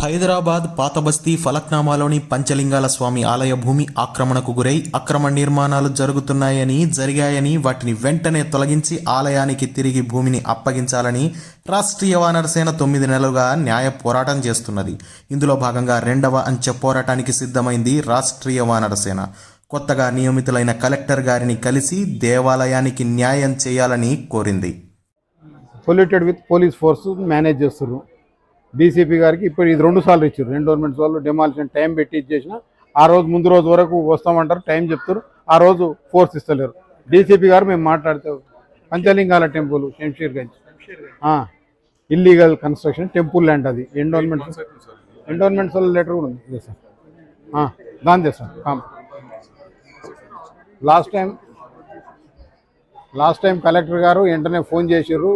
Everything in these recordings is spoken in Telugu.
హైదరాబాద్ పాతబస్తీ ఫలక్నామాలోని పంచలింగాల స్వామి ఆలయ భూమి ఆక్రమణకు గురై అక్రమ నిర్మాణాలు జరుగుతున్నాయని జరిగాయని వాటిని వెంటనే తొలగించి ఆలయానికి తిరిగి భూమిని అప్పగించాలని రాష్ట్రీయ వానరసేన తొమ్మిది నెలలుగా న్యాయ పోరాటం చేస్తున్నది. ఇందులో భాగంగా రెండవ అంచె పోరాటానికి సిద్ధమైంది రాష్ట్రీయ వానరసేన. కొత్తగా నియమితులైన కలెక్టర్ గారిని కలిసి దేవాలయానికి న్యాయం చేయాలని కోరింది. Polluted with police force manage చేస్తున్నారు. డీసీపీ గారికి ఇప్పుడు ఇది రెండు సార్లు ఇచ్చారు. ఎండోర్మెంట్స్ వాళ్ళు డిమాలిషన్ టైం పెట్టి ఇచ్చేసిన ఆ రోజు ముందు రోజు వరకు వస్తామంటారు టైం చెప్తారు ఆ రోజు ఫోర్స్ ఇస్తలేరు. డీసీపీ గారు మేము మాట్లాడితే Panchalingala temple Shamsheergunj illegal construction temple land అది. ఎండోన్మెంట్ ఎండోన్మెంట్స్ వాళ్ళ లెటర్ కూడా ఉంది. సార్ దాంతే sir com last time last time collector గారు వెంటనే ఫోన్ చేసారు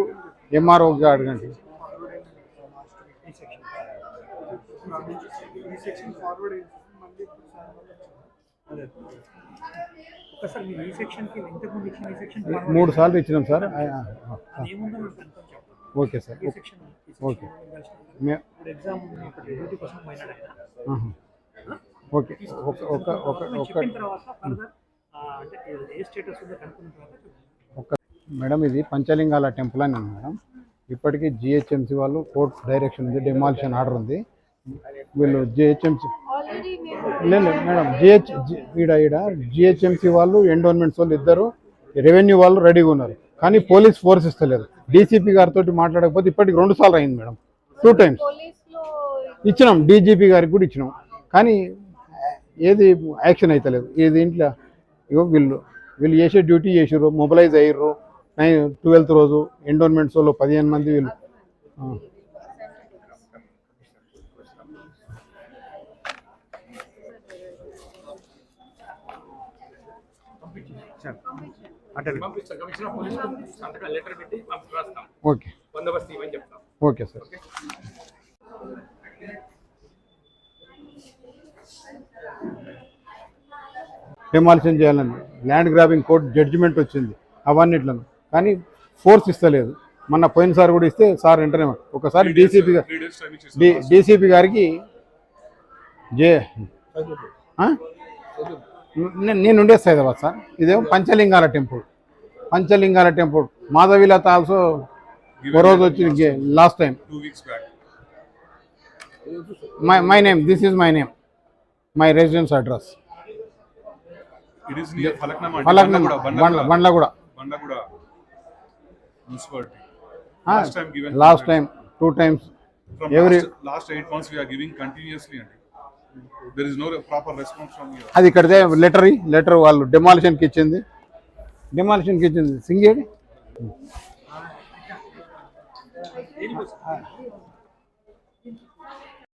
ఎంఆర్ఓకి అడగండి. ఒకసారి మీరు ఈ సెక్షన్కి ఇంతకుముందు ఇచ్చిన ఈ సెక్షన్ మూడు సార్లు ఇచ్చినాం సార్. ఆ, ఆ, ఆ, ఏముందో మీరు కన్ఫర్మ్ చెప్పండి. Okay sir. ఈ సెక్షన్ ఓకే. ఇప్పుడు మే- ఎగ్జామ్ డ్యూటీ కోసం పోయినాడు ఆయన. ఆహా. ఓకే. ఒక ఒక ఒక నేను ఒక చెప్పిన తర్వాత ఫర్దర్ అంటే ఏ స్టేటస్ ఉందో కనుక్కున్న తర్వాత చెప్పండి. ఒక మేడం ఇది పంచలింగాల టెంపుల్ అని మేడం. ఇప్పటికీ జిహెచ్ఎంసీ వాళ్ళు కోర్ట్ డైరెక్షన్ ఉంది డెమాలిషన్ ఆర్డర్ ఉంది. వీళ్ళు జిహెచ్ఎంసీ లేదు మేడం జిహెచ్ ఈడ ఈడ జిహెచ్ఎంసీ వాళ్ళు ఎండోన్మెంట్స్ వాళ్ళు ఇద్దరు రెవెన్యూ వాళ్ళు రెడీగా ఉన్నారు. కానీ పోలీస్ ఫోర్స్ ఇస్తలేదు. డీసీపీ గారితో మాట్లాడకపోతే ఇప్పటికి రెండు సార్లు అయింది మేడం. టూ టైమ్స్ ఇచ్చినాం డీజీపీ గారికి కూడా ఇచ్చినాం. కానీ ఏది యాక్షన్ అవుతలేదు ఇది ఇంట్లో ఇగో వీళ్ళు వీళ్ళు చేసే డ్యూటీ చేసారు మొబిలైజ్ అయ్యారు నైన్ ట్వెల్త్ రోజు ఎండోన్మెంట్స్ వాళ్ళు పదిహేను మంది వీళ్ళు ఆ. పంపిస్తాం కమిషనర్ పోలీస్ సంతకం లెటర్ పెట్టి పంపి రాస్తాం ఓకే. Okay sir. డెమాలిషన్ చేయాలని ల్యాండ్ గ్రాబింగ్ కోర్ట్ జడ్జిమెంట్ వచ్చింది. అవన్నిట్లను. కానీ ఫోర్స్ ఇస్తలేదు. మొన్న పోయినసారి కూడా ఇస్తే సార్ వెంటనే ఒకసారి డీసీపీ డీసీపీ గారికి జే నేను ఉండేస్తా హైదరాబాద్ సార్. ఇదేమో Panchalingala temple. Panchalingala temple. Madhavi Latha also ఓ రోజు వచ్చి last time my my name this is my name my residence address Bandlaguda last time two times ఎవరి last eight months we are giving continuously అండి అది ఇక్కడిదే లెటర్ లెటర్ వాళ్ళు డెమాలిషన్కి ఇచ్చింది. డెమాలిషన్కి ఇచ్చింది. సింగేడి